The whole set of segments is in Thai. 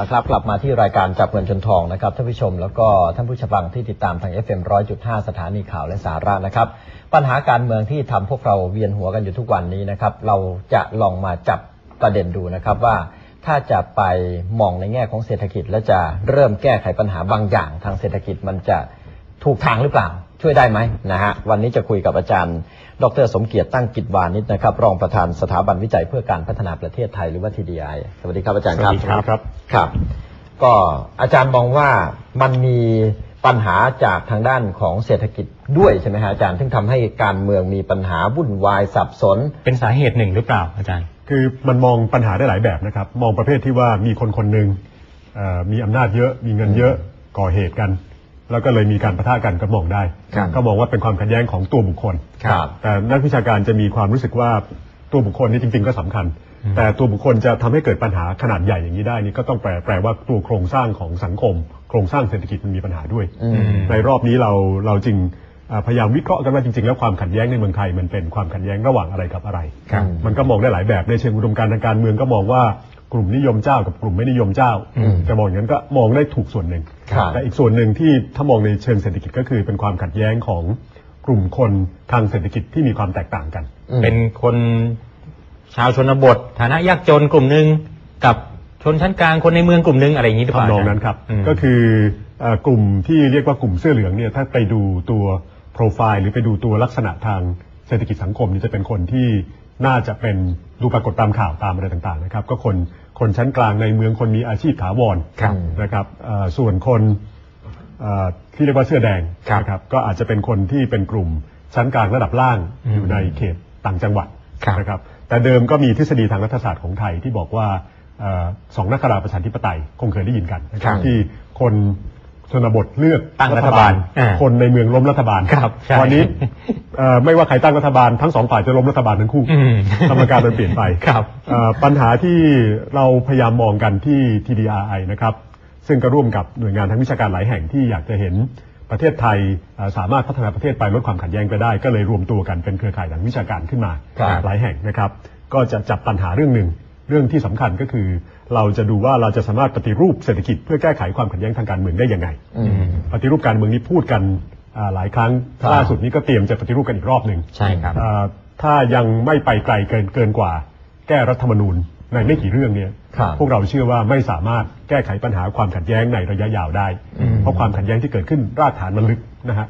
ละครับ กลับมาที่รายการจับเงินชนทองนะครับท่านผู้ชมแล้วก็ท่านผู้ชมฟังที่ติดตามทาง FM 100.5 สถานีข่าวและสาระนะครับ ปัญหาการเมืองที่ทำพวกเราเวียนหัวกันอยู่ทุกวันนี้นะครับ เราจะลองมาจับประเด็นดูนะครับว่าถ้าจะไปมองในแง่ของเศรษฐกิจ และจะเริ่มแก้ไขปัญหาบางอย่างทางเศรษฐกิจมันจะถูกทางหรือเปล่า ช่วยได้ไหมนะฮะวันนี้จะคุยกับอาจารย์ ดรสมเกียรติตั้งกิจวานิชนะครับ รองประธานสถาบันวิจัยเพื่อการพัฒนาประเทศไทยหรือว่า TDI สวัสดีครับอาจารย์ครับสวัสดีครับครับ ก็อาจารย์มองว่ามันมีปัญหาจากทางด้านของเศรษฐกิจด้วยใช่ไหมฮะอาจารย์ซึ่งทำให้การเมืองมีปัญหาวุ่นวายสับสน เป็นสาเหตุหนึ่งหรือเปล่าอาจารย์ คือมันมองปัญหาได้หลายแบบนะครับ มองประเภทที่ว่ามีคนคนหนึ่งเอ่อมีอำนาจเยอะมีเงินเยอะก่อเหตุกัน แล้วก็เลยมีการประทะกันก็มองได้ ครับก็มองว่าเป็นความขัดแย้งของตัวบุคคลครับ แต่นักวิชาการจะมีความรู้สึกว่าตัวบุคคลนี่จริง ๆ ก็สำคัญ แต่ตัวบุคคลจะทำให้เกิดปัญหาขนาดใหญ่อย่างนี้ได้นี่ก็ต้องแปลแปลว่าตัวโครงสร้างของสังคม โครงสร้างเศรษฐกิจมันมีปัญหาด้วย อืม ในรอบนี้เราเราจึงอ่าพยายามวิเคราะห์กันว่าจริง ๆ แล้วความขัดแย้งในเมืองไทยมันเป็นความขัดแย้งระหว่างอะไรกับอะไร ครับ มันก็มองได้หลายแบบในเชิงอุดมการณ์ทางการเมืองก็มองว่า กลุ่มนิยมเจ้ากับกลุ่มไม่นิยมเจ้าจะมองอย่างนั้นก็มองได้ถูกส่วนหนึ่งครับแต่อีกส่วนหนึ่งที่ถ้ามองในเชิงเศรษฐกิจก็คือเป็นความขัดแย้งของกลุ่มคนทางเศรษฐกิจที่มีความแตกต่างกันอืมเป็นคนชาวชนบท ฐานะยากจนกลุ่มหนึ่งกับชนชั้นกลางคนในเมืองกลุ่มหนึ่งอะไรอย่างนี้หรือเปล่าทำนองนั้นครับมก็คือเอ่อกลุ่มที่เรียกว่ากลุ่มเสื้อเหลืองเนี่ยถ้าไปดูตัวโปรไฟล์ หรือไปดูตัวลักษณะทางเศรษฐกิจสังคมนี่จะเป็นคนที่ น่าจะเป็นดูปรากฏตามข่าวตามอะไรต่างๆนะครับ ก็คนคนชั้นกลางในเมืองคนมีอาชีพถาวรครับนะครับเอ่อส่วนคนเอ่อที่เรียกว่าเสื้อแดงครับนะครับก็อาจจะเป็นคนที่เป็นกลุ่มชั้นกลางระดับล่างอืมอยู่ในเขตต่างจังหวัดครับนะครับแต่เดิมก็มีทฤษฎีทางรัฐศาสตร์ของไทยที่บอกว่าเอ่อสองนักราประชาธิปไตยคงเคยได้ยินกันนะคครัรับบที่คน ชนบทเลือกตั้งรัฐบาลอ่าคนในเมืองล้มรัฐบาลครับใช่ตอนนี้เอ่อไม่ว่าใครตั้งรัฐบาลทั้งสองฝ่ายจะล้มรัฐบาลทั้งคู่อืมสมการมันเปลี่ยนไปครับเอ่อปัญหาที่เราพยายามมองกันที่ TDRI นะครับ ซึ่งก็ร่วมกับหน่วยงานทางวิชาการหลายแห่งที่อยากจะเห็นประเทศไทยเอ่อสามารถพัฒนาประเทศไปลดความขัดแย้งไปได้ ก็เลยรวมตัวกันเป็นเครือข่ายทางวิชาการขึ้นมาครับหลายแห่งนะครับ ก็จะจับปัญหาเรื่องหนึ่ง เรื่องที่สำคัญก็คือ เราจะดูว่าเราจะสามารถปฏิรูปเศรษฐกิจเพื่อแก้ไขความขัดแย้งทางการเมืองได้ยังไงอืมปฏิรูปการเมืองนี้พูดกันอ่าหลายครั้งครับล่าสุดนี้ก็เตรียมจะปฏิรูปกันอีกรอบหนึ่งใช่ครับอ่าถ้ายังไม่ไปไกลเกินเกินกว่า แก้รัฐธรรมนูญในไม่กี่เรื่องเนี่ยครับพวกเราเชื่อว่าไม่สามารถแก้ไขปัญหาความขัดแย้งในระยะยาวได้ เพราะความขัดแย้งที่เกิดขึ้นรากฐานมันลึกนะฮะ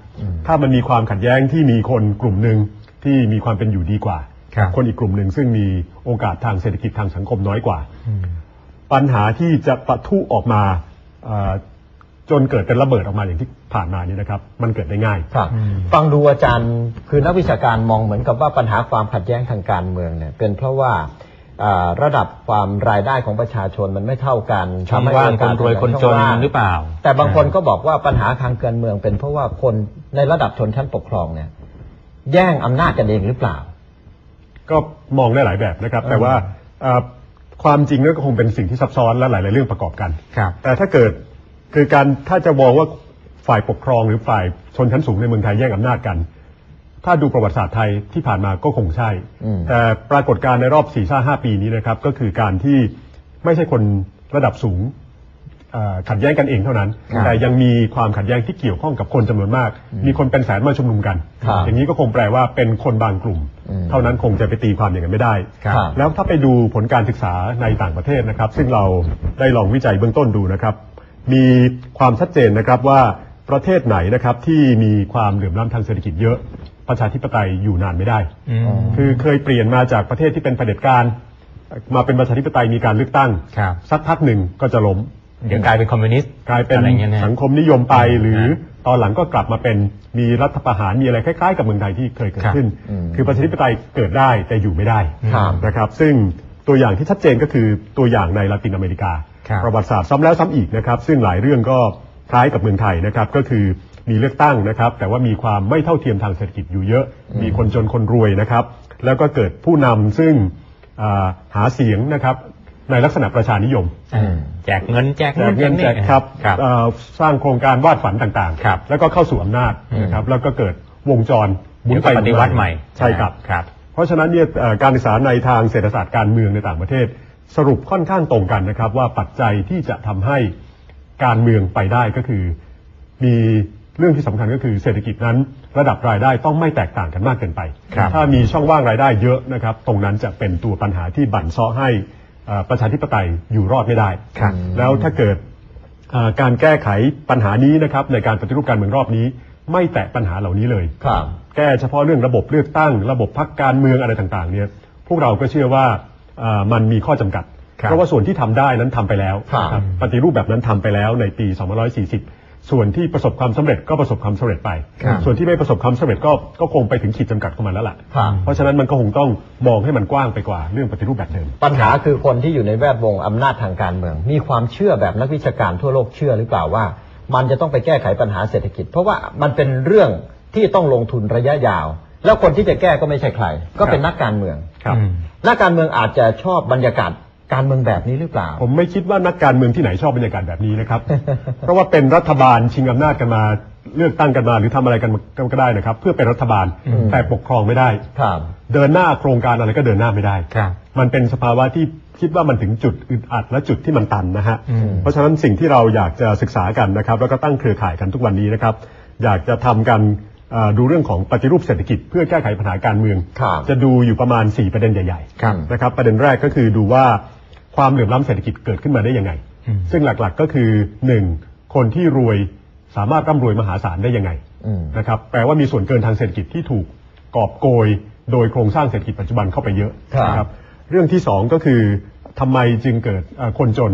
ถ้ามันมีความขัดแย้งที่มีคนกลุ่มหนึ่งที่มีความเป็นอยู่ดีกว่า ครับคนอีกกลุ่มหนึ่งซึ่งมีโอกาสทางเศรษฐกิจทางสังคมน้อยกว่า ปัญหาที่จะปะทุออกมาเอ่อจนเกิดเป็นระเบิดออกมาอย่างที่ผ่านมานี้นะครับ มันเกิดได้ง่ายครับ ฟังดูอาจารย์คือนักวิชาการมองเหมือนกับว่าปัญหาความขัดแย้งทางการเมืองเนี่ยเป็นเพราะว่าอ่าระดับความรายได้ของประชาชนมันไม่เท่ากันช่องทำให้ว่างโอกาสคนรวยคนจนช่องว่างหรือเปล่า แต่บางคนก็บอกว่าปัญหาทางการเมืองเป็นเพราะว่าคนในระดับชนชั้นปกครองเนี่ย แย่งอำนาจกันเองหรือเปล่า ก็มองได้หลายแบบนะครับ แต่ว่าเอ่อความจริงนั่นก็คงเป็นสิ่งที่ซับซ้อนและหลาย ๆ เรื่องประกอบกันครับแต่ถ้าเกิดคือการถ้าจะมองว่าฝ่ายปกครองหรือฝ่ายชนชั้นสูงในเมืองไทยแย่งอำนาจกัน ถ้าดูประวัติศาสตร์ไทยที่ผ่านมาก็คงใช่อืมแต่ปรากฏการณ์ในรอบ4ี่ห้าปีนี้นะครับ ก็คือการที่ไม่ใช่คนระดับสูงเอ่อ ขัดแย้งกันเองเท่านั้น ครับแต่ยังมีความขัดแย้งที่เกี่ยวข้องกับคนจำนวนมาก มีคนเป็นแสนมาชุมนุมกัน ครับอย่างนี้ก็คงแปลว่าเป็นคนบางกลุ่ม อืมเท่านั้นคงจะไปตีความอย่างนั้นไม่ได้ ครับ แล้วถ้าไปดูผลการศึกษาในต่างประเทศนะครับ ซึ่งเราได้ลองวิจัยเบื้องต้นดูนะครับ มีความชัดเจนนะครับว่าประเทศไหนนะครับที่มีความเหลื่อมล้ำทางเศรษฐกิจเยอะประชาธิปไตยอยู่นานไม่ได้ อืม คือเคยเปลี่ยนมาจากประเทศที่เป็นเผด็จการ มาเป็นประชาธิปไตยมีการเลือกตั้ง ครับสักพักหนึ่งก็จะล้ม เดี๋ยวกลายเป็นคอมมิวนิสต์กลายเป็นอะไรเงี้ยนะสังคมนิยมไปหรือตอนหลังก็กลับมาเป็นมีรัฐประหารมีอะไรคล้ายๆ กับเมืองไทยที่เคยเกิดขึ้นอืมคือประชาธิปไตยเกิดได้แต่อยู่ไม่ได้ครับนะครับ ซึ่งตัวอย่างที่ชัดเจนก็คือตัวอย่างในละตินอเมริกาครับประวัติศาสตร์ซ้ำแล้วซ้ำอีกนะครับ ซึ่งหลายเรื่องก็คล้ายกับเมืองไทยนะครับก็คือมีเลือกตั้งนะครับ แต่ว่ามีความไม่เท่าเทียมทางเศรษฐกิจอยู่เยอะ มีคนจนคนรวยนะครับ แล้วก็เกิดผู้นำซึ่งอ่าหาเสียงนะครับ ในลักษณะประชานิยมอ่าแจกเงินแจกแจกเงินแจกครับครับเอ่อสร้างโครงการวาดฝันต่างครับๆแล้วก็เข้าสู่อำนาจนะครับแล้วก็เกิดวงจรหมุนไปเดี๋ยวก็ปฏิวัติใหม่ใช่ครับครับ เพราะฉะนั้นเนี่ยเอ่อการศึกษาในทางเศรษฐศาสตร์การเมืองในต่างประเทศ สรุปค่อนข้างตรงกันนะครับ ว่าปัจจัยที่จะทำให้การเมืองไปได้ก็คือ มีเรื่องที่สำคัญก็คือเศรษฐกิจนั้น ระดับรายได้ต้องไม่แตกต่างกันมากเกินไปครับถ้ามีช่องว่างรายได้เยอะนะครับ ตรงนั้นจะเป็นตัวปัญหาที่บั่นเซาะให้เอ่อ ประชาธิปไตยอยู่รอดไม่ได้ครับแล้วถ้าเกิดเอ่อการแก้ไขปัญหานี้นะครับในการปฏิรูปการเมืองรอบนี้ ไม่แตะปัญหาเหล่านี้เลยครับแก้เฉพาะเรื่องระบบเลือกตั้ง ระบบพักการเมืองอะไรต่างๆเนี่ยพวกเราก็เชื่อว่าเอ่อมันมีข้อจำกัดครับเพราะว่าส่วนที่ทำได้นั้นทำไปแล้วครับนะครับปฏิรูปแบบนั้นทำไปแล้วในปี2540 ส่วนที่ประสบความสำเร็จก็ประสบความสำเร็จไปครับส่วนที่ไม่ประสบความสำเร็จก็ก็คงไปถึงขีดจำกัดของมันแล้วล่ะครับเพราะฉะนั้นมันก็คงต้องมองให้มันกว้างไปกว่าเรื่องปฏิรูปแบบเดิม ปัญหาคือคนที่อยู่ในแวดวงอำนาจทางการเมือง มีความเชื่อแบบนักวิชาการทั่วโลกเชื่อหรือเปล่าว่า มันจะต้องไปแก้ไขปัญหาเศรษฐกิจ เพราะว่ามันเป็นเรื่องที่ต้องลงทุนระยะยาว แล้วคนที่จะแก้ก็ไม่ใช่ใคร ก็เป็นนักการเมืองครับอืมนักการเมืองอาจจะชอบบรรยากาศ การเมืองแบบนี้หรือเปล่า ผมไม่คิดว่านักการเมืองที่ไหนชอบบรรยากาศแบบนี้นะครับ เพราะว่าเป็นรัฐบาลชิงอำนาจกันมาเลือกตั้งกันมาหรือทำอะไรกันก็ได้นะครับ เพื่อเป็นรัฐบาลอืมแต่ปกครองไม่ได้ครับเดินหน้าโครงการอะไรก็เดินหน้าไม่ได้ครับมันเป็นสภาวะที่คิดว่ามันถึงจุดอึดอัดและจุดที่มันตันนะฮะอืมเพราะฉะนั้นสิ่งที่เราอยากจะศึกษากันนะครับ แล้วก็ตั้งเครือข่ายกันทุกวันนี้นะครับ อยากจะทำกันเอ่อ ดูเรื่องของปฏิรูปเศรษฐกิจเพื่อแก้ไขปัญหาการเมืองครับจะดูอยู่ประมาณ 4 ประเด็นใหญ่ครับๆนะครับประเด็นแรกก็คือดูว่าความเหลื่อมล้ำเศรษฐกิจเกิดขึ้นมาได้ยังไงอืมซึ่งหลักๆก็คือ 1. คนที่รวยสามารถร่ำรวยมหาศาลได้ยังไงอืมนะครับแปลว่ามีส่วนเกินทางเศรษฐกิจที่ถูกกอบโกย โดยโครงสร้างเศรษฐกิจปัจจุบันเข้าไปเยอะครับนะครับเรื่องที่สองก็คือทำไมจึงเกิดเอ่อคนจน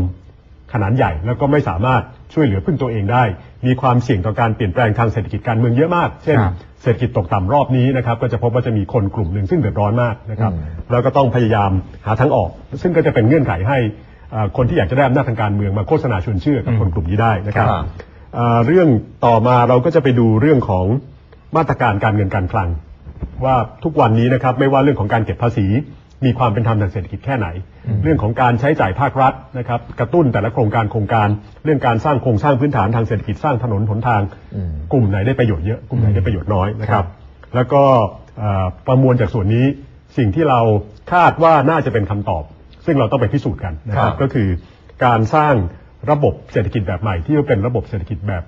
ขนาดใหญ่ แล้วก็ไม่สามารถช่วยเหลือพึ่งตัวเองได้ มีความเสี่ยงต่อการเปลี่ยนแปลงทางเศรษฐกิจการเมืองเยอะมาก เช่นครับเศรษฐกิจตกต่ำรอบนี้นะครับ ก็จะพบว่าจะมีคนกลุ่มหนึ่งซึ่งเดือดร้อนมากนะครับอืมแล้วก็ต้องพยายามหาทางออก ซึ่งก็จะเป็นเงื่อนไขให้เอ่อคนที่อยากจะได้อำนาจทางการเมืองมาโฆษณาชวนเชื่อกับคนกลุ่มนี้ได้นะครับครับเอ่อเรื่องต่อมาเราก็จะไปดูเรื่องของมาตรการการเงินการคลัง ว่าทุกวันนี้นะครับไม่ว่าเรื่องของการเก็บภาษี มีความเป็นธรรมทางเศรษฐกิจแค่ไหน เรื่องของการใช้จ่ายภาครัฐนะครับกระตุ้นแต่ละโครงการโครงการ เรื่องการสร้างโครงสร้างพื้นฐานทางเศรษฐกิจสร้างถนนหนทางอืมกลุ่มไหนได้ประโยชน์เยอะกลุ่มไหนได้ประโยชน์น้อยนะครับ แล้วก็เอ่อประมวลจากส่วนนี้สิ่งที่เราคาดว่าน่าจะเป็นคำตอบ ซึ่งเราต้องไปพิสูจน์กันนะคครัรับบก็คือการสร้างระบบเศรษฐกิจแบบใหม่ที่เป็นระบบเศรษฐกิจแบบ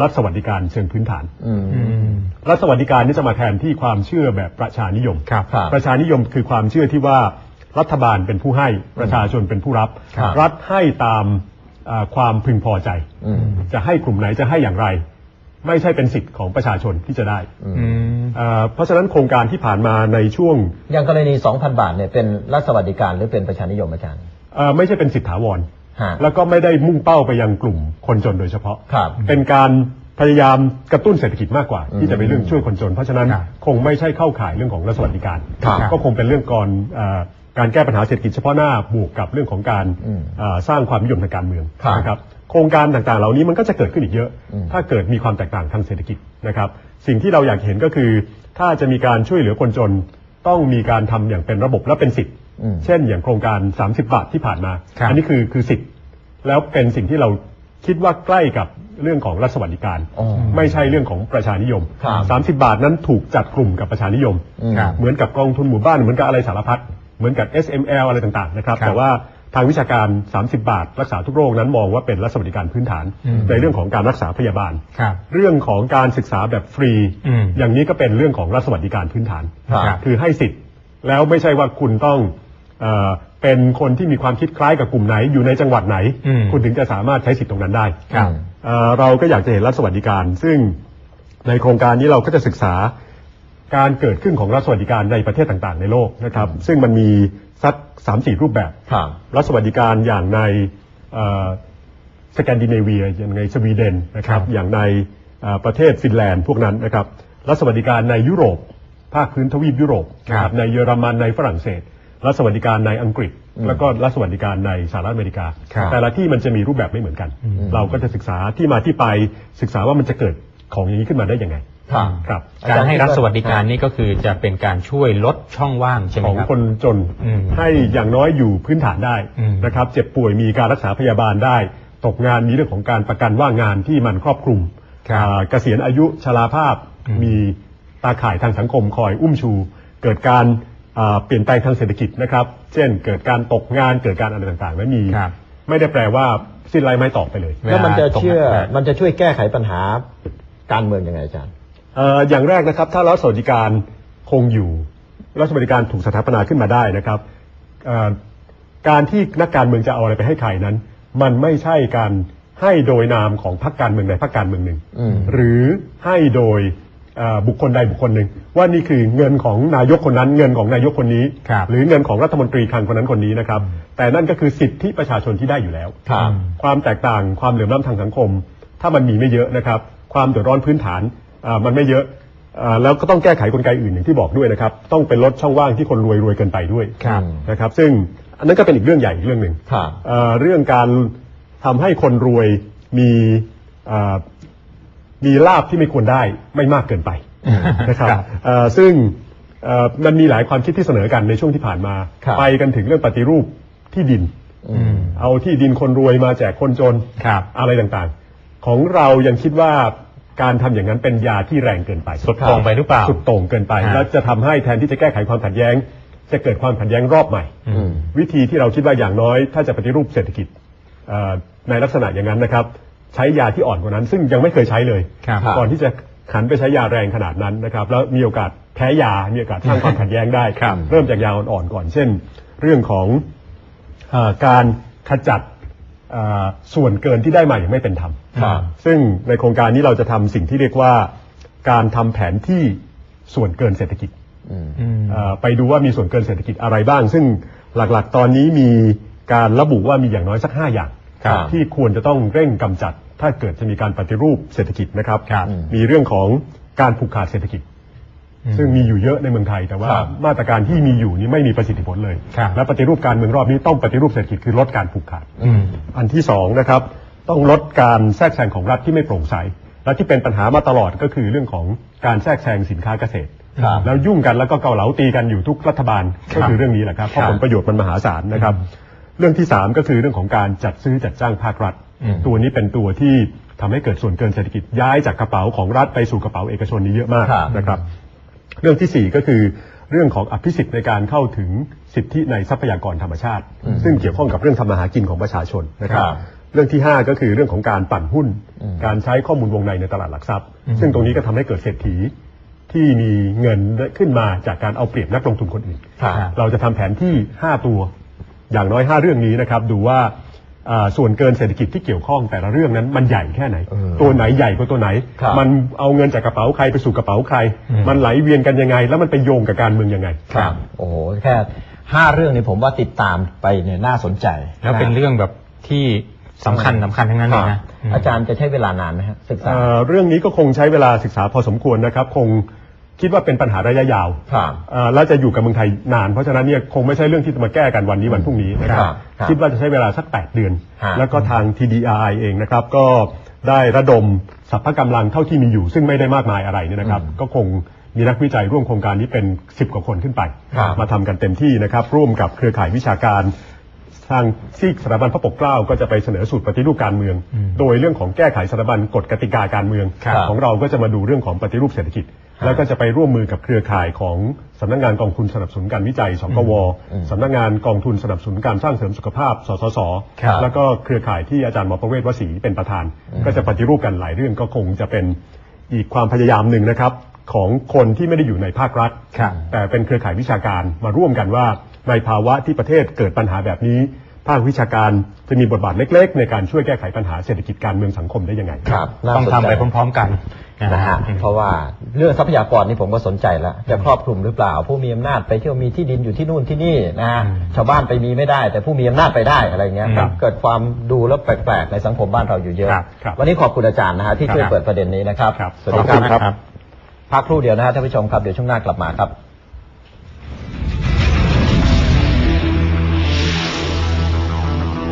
รัฐสวัสดิการเชิงพื้นฐานอืมอืมรัฐสวัสดิการนี่จะมาแทนที่ความเชื่อแบบประชานิยมครับครับประชานิยมคือความเชื่อที่ว่ารัฐบาลเป็นผู้ให้ประชาชนเป็นผู้รับครับรัฐให้ตามเอ่อความพึงพอใจอืมจะให้กลุ่มไหนจะให้อย่างไร ไม่ใช่เป็นสิทธิ์ของประชาชนที่จะได้อืมอืมเอ่อเพราะฉะนั้นโครงการที่ผ่านมาในช่วง อย่างกรณี 2,000 บาทเนี่ยเป็นรัฐสวัสดิการหรือเป็นประชานิยมอาจารย์เอ่อไม่ใช่เป็นสิทธิถาวร ฮะแล้วก็ไม่ได้มุ่งเป้าไปยังกลุ่มคนจนโดยเฉพาะ ครับ เป็นการพยายามกระตุ้นเศรษฐกิจมากกว่าอืมที่จะเป็นเรื่องช่วยคนจน เพราะฉะนั้นครับคงไม่ใช่เข้าข่ายเรื่องของรัฐสวัสดิการ ครับก็คงเป็นเรื่องก่อนเอ่อการแก้ปัญหาเศรษฐกิจเฉพาะหน้าบวกกับเรื่องของการอืมเอ่อสร้างความนิยมทางการเมืองครับนะครับโครงการต่างๆ เหล่านี้มันก็จะเกิดขึ้นอีกเยอะ อืม ถ้าเกิดมีความแตกต่างทางเศรษฐกิจนะครับ สิ่งที่เราอยากเห็นก็คือ ถ้าจะมีการช่วยเหลือคนจน ต้องมีการทำอย่างเป็นระบบและเป็นสิทธิ์ อืม เช่นอย่างโครงการ 30 บาทที่ผ่านมา ครับอันี้คือคือสิทธิ์ แล้วเป็นสิ่งที่เราคิดว่าใกล้กับเรื่องของรัฐสวัสดิการ อ๋อไม่ใช่เรื่องของประชานิยม ครับ30 บาทนั้นถูกจัดกลุ่มกับประชานิยม อืมครับเหมือนกับกองทุนหมู่บ้านเหมือนกับอะไรสารพัดเหมือนกับ SML อะไรต่างๆนะครับ ครับแต่ว่าทางวิชาการ 30 บาท รักษาทุกโรคนั้นมองว่าเป็นรัฐสวัสดิการพื้นฐาน อืม ในเรื่องของการรักษาพยาบาล ครับ เรื่องของการศึกษาแบบฟรี อืมอย่างนี้ก็เป็นเรื่องของรัฐสวัสดิการพื้นฐาน ครับ คือให้สิทธิ์ แล้วไม่ใช่ว่าคุณต้อง เอ่อเป็นคนที่มีความคิดคล้ายกับกลุ่มไหนอยู่ในจังหวัดไหนอืมคุณถึงจะสามารถใช้สิทธิ์ตรงนั้นได้ครับเอ่อเราก็อยากจะเห็นรัฐสวัสดิการ ซึ่งในโครงการนี้เราก็จะศึกษาการเกิดขึ้นของรัฐสวัสดิการในประเทศต่างๆ ในโลกนะครับ ซึ่งมันมีสักสามสี่รูปแบบครับรัฐสวัสดิการอย่างในเอ่อสแกนดิเนเวียอย่างในสวีเดนนะครับครับอย่างในเอ่อประเทศฟินแลนด์พวกนั้นนะครับรัฐสวัสดิการในยุโรปภาคพื้นทวีปยุโรปนะครับในเยอรมันในฝรั่งเศส รัฐสวัสดิการในอังกฤษอืมแล้วก็รัฐสวัสดิการในสหรัฐอเมริกาครับแต่ละที่มันจะมีรูปแบบไม่เหมือนกัน เราก็จะศึกษาที่มาที่ไปศึกษาว่ามันจะเกิดของอย่างนี้ขึ้นมาได้ยังไงครับครับการให้รัฐสวัสดิการนี่ก็คือจะเป็นการช่วยลดช่องว่างใช่ไหมของครับคนจนอืมให้อย่างน้อยอยู่พื้นฐานได้อืมนะครับ เจ็บป่วยมีการรักษาพยาบาลได้ ตกงานมีเรื่องของการประกันว่างงานที่มันครอบคลุมครับอ่าเกษียณอายุชราภาพอืมมีตาข่ายทางสังคมคอยอุ้มชู เกิดการอ่า เปลี่ยนแปลงทางเศรษฐกิจนะครับ เช่นเกิดการตกงานเกิดการอะไรต่างๆนั้นมี ครับ ไม่ได้แปลว่าสิ้นไรไม้ตอกไปเลยแล้วมันจะเชื่อเวลาตกงานมันจะช่วยแก้ไขปัญหาการเมืองยังไงอาจารย์ เอ่ออย่างแรกนะครับ ถ้ารัฐสวัสดิการคงอยู่รัฐสวัสดิการถูกสถาปนาขึ้นมาได้นะครับเอ่อการที่นักการเมืองจะเอาอะไรไปให้ใครนั้น มันไม่ใช่การให้โดยนามของพรรคการเมืองใดพรรคการเมืองหนึ่ง อืม หรือให้โดยเอ่อ บุคคลใดบุคคลหนึ่ง ว่านี่คือเงินของนายกคนนั้น เงินของนายกคนนี้ครับหรือเงินของรัฐมนตรีคลังคนนั้นคนนี้นะครับ แต่นั่นก็คือสิทธิประชาชนที่ได้อยู่แล้วครับความแตกต่างความเหลื่อมล้ำทางสังคม ถ้ามันมีไม่เยอะนะครับ ความเดือดร้อนพื้นฐานอ่ามันไม่เยอะอ่าแล้วก็ต้องแก้ไขกลไกอื่นอย่างที่บอกด้วยนะครับ ต้องเป็นลดช่องว่างที่คนรวยรวยเกินไปด้วยครับนะครับ ซึ่งอันนั้นก็เป็นอีกเรื่องใหญ่อีกเรื่องหนึ่งครับเอ่อเรื่องการทำให้คนรวยมีอ่า มีลาบที่ไม่ควรได้ไม่มากเกินไปนะครับครับเอ่อซึ่งเอ่อมันมีหลายความคิดที่เสนอกันในช่วงที่ผ่านมาครับไปกันถึงเรื่องปฏิรูปที่ดินอืมเอาที่ดินคนรวยมาแจกคนจนครับอะไรต่างๆ ของเรายังคิดว่าการทำอย่างนั้นเป็นยาที่แรงเกินไป สุดโต่งไปหรือเปล่า สุดโต่งเกินไปฮะแล้วจะทำให้แทนที่จะแก้ไขความขัดแย้ง จะเกิดความขัดแย้งรอบใหม่อืมวิธีที่เราคิดว่าอย่างน้อย ถ้าจะปฏิรูปเศรษฐกิจเอ่อในลักษณะอย่างนั้นนะครับ ใช้ยาที่อ่อนกว่านั้น ซึ่งยังไม่เคยใช้เลยครับก่อนที่จะขันไปใช้ยาแรงขนาดนั้นนะครับ แล้วมีโอกาสแพ้ยา มีโอกาสสร้างความขัดแย้งได้ครับเริ่มจากยาอ่อนๆก่อน เช่น เรื่องของเออการขจัดเอ่อส่วนเกินที่ได้มาอย่างไม่เป็นธรรมครับซึ่งในโครงการนี้เราจะทำสิ่งที่เรียกว่าการทำแผนที่ส่วนเกินเศรษฐกิจอืมอืมเอ่อไปดูว่ามีส่วนเกินเศรษฐกิจอะไรบ้าง ซึ่งหลักๆ ตอนนี้มีการระบุว่ามีอย่างน้อยสัก5อย่างครับ ที่ควรจะต้องเร่งกำจัด ถ้าเกิดจะมีการปฏิรูปเศรษฐกิจนะครับครับ มีเรื่องของการผูกขาดเศรษฐกิจ ซึ่งมีอยู่เยอะในเมืองไทย แต่ว่าครับมาตรการที่มีอยู่นี้ไม่มีประสิทธิผลเลยครับและปฏิรูปการเมืองรอบนี้ต้องปฏิรูปเศรษฐกิจคือลดการผูกขาดอืมอันที่สองนะครับต้องลดการแทรกแซงของรัฐที่ไม่โปร่งใส และที่เป็นปัญหามาตลอดก็คือเรื่องของการแทรกแซงสินค้าเกษตรครับแล้วยุ่งกันแล้วก็เกาเหลาตีกันอยู่ทุกรัฐบาลก็คือเรื่องนี้แหละครับเพราะครับผลประโยชน์มันมหาศาลนะครับ เรื่องที่สามก็คือเรื่องของการจัดซื้อจัดจ้างภาครัฐอืมตัวนี้เป็นตัวที่ทำให้เกิดส่วนเกินเศรษฐกิจย้ายจากกระเป๋าของรัฐไปสู่กระเป๋าเอกชนนี้เยอะมากครับนะครับ เรื่องที่สี่ก็คือเรื่องของอภิสิทธิ์ในการเข้าถึงสิทธิในทรัพยากรธรรมชาติ ซึ่งเกี่ยวข้องกับเรื่องทำมาหากินของประชาชนนะครับครับเรื่องที่ 5 ก็คือเรื่องของการปั่นหุ้นอืมการใช้ข้อมูลวงในในตลาดหลักทรัพย์ ซึ่งตรงนี้ก็ทำให้เกิดเศรษฐีที่มีเงินขึ้นมาจากการเอาเปรียบนักลงทุนคนอื่นครับเราจะทำแผนที่ 5 ตัว อย่างน้อย 5 เรื่องนี้นะครับ ดูว่าอ่าส่วนเกินเศรษฐกิจที่เกี่ยวข้องแต่ละเรื่องนั้นมันใหญ่แค่ไหนเออตัวไหนใหญ่กว่าตัวไหนครับมันเอาเงินจากกระเป๋าใครไปสู่กระเป๋าใครอืมมันไหลเวียนกันยังไง แล้วมันไปโยงกับการเมืองยังไง ครับ โอ้โหแค่ห้าเรื่องนี้ผมว่าติดตามไปเนี่ยน่าสนใจ แล้วเป็นเรื่องแบบที่สำคัญสำคัญทั้งนั้นคเลรับยนะมอาจารย์จะใช้เวลานานไหมฮะศึกษาเอ่อเรื่องนี้ก็คงใช้เวลาศึกษาพอสมควรนะครับ คง คิดว่าเป็นปัญหาระยะยาวครับเอ่อแล้วจะอยู่กับเมืองไทยนาน เพราะฉะนั้นเนี่ยคงไม่ใช่เรื่องที่จะมาแก้กันวันนี้วันพรุ่งนี้นะคครัรับบครับคิดว่าจะใช้เวลาสัก 8 เดือน ฮะ แล้วก็ทาง TDI เองนะครับ ก็ได้ระดมสรรพกำลังเท่าที่มีอยู่ ซึ่งไม่ได้มากมายอะไรเนี่ยนะครับ ก็คงมีนักวิจัยร่วมโครงการนี้เป็น 10 กว่าคนขึ้นไป ครับ มาทำกันเต็มที่นะครับ ร่วมกับเครือข่ายวิชาการ ทางซีกสถาบันพระปกเกล้าก็จะไปเสนอสูตรปฏิรูปการเมือง โดยเรื่องของแก้ไขสถาบันกฎกติกาการเมือง ครับ ของเราก็จะมาดูเรื่องของปฏิรูปเศรษฐกิจ แล้วก็จะไปร่วมมือกับเครือข่ายของสำนักงานกองทุนสนับสนุนการวิจัยสกวอืมสำนักงานกองทุนสนับสนุนการสร้างเสริมสุขภาพสสสครับแล้วก็เครือข่ายที่อาจารย์หมอประเวศวสีเป็นประธาน ก็จะปฏิรูปกันหลายเรื่องก็คงจะเป็นอีกความพยายามหนึ่งนะครับของคนที่ไม่ได้อยู่ในภาครัฐครับแต่เป็นเครือข่ายวิชาการมาร่วมกันว่าในภาวะที่ประเทศเกิดปัญหาแบบนี้ ภาควิชาการจะมีบทบาทเล็ก ๆ ในการช่วยแก้ไขปัญหาเศรษฐกิจการเมืองสังคมได้ยังไง ครับน่าต้องสนทำใจไปพร้อม ๆ กันนะนะฮะฮะ เพราะว่าเรื่องทรัพยากรนี่ผมก็สนใจแล้วจะครอบคลุมหรือเปล่า ผู้มีอำนาจไปเที่ยวมีที่ดินอยู่ที่นู่นที่นี่นะฮะอืมชาวบ้านไปมีไม่ได้ แต่ผู้มีอำนาจไปได้อะไรเงี้ยครับเกิดความดูแล้วแปลกๆในสังคมบ้านเราอยู่เยอะ ครับครับวันนี้ขอบคุณอาจารย์นะฮะที่ช่วยครับเปิดประเด็นนี้นะครับครับ สวัสดีขอบคุณครับครับ พักครู่เดียวนะฮะท่านผู้ชมครับเดี๋ยวช่วงหน้ากลับมาครับ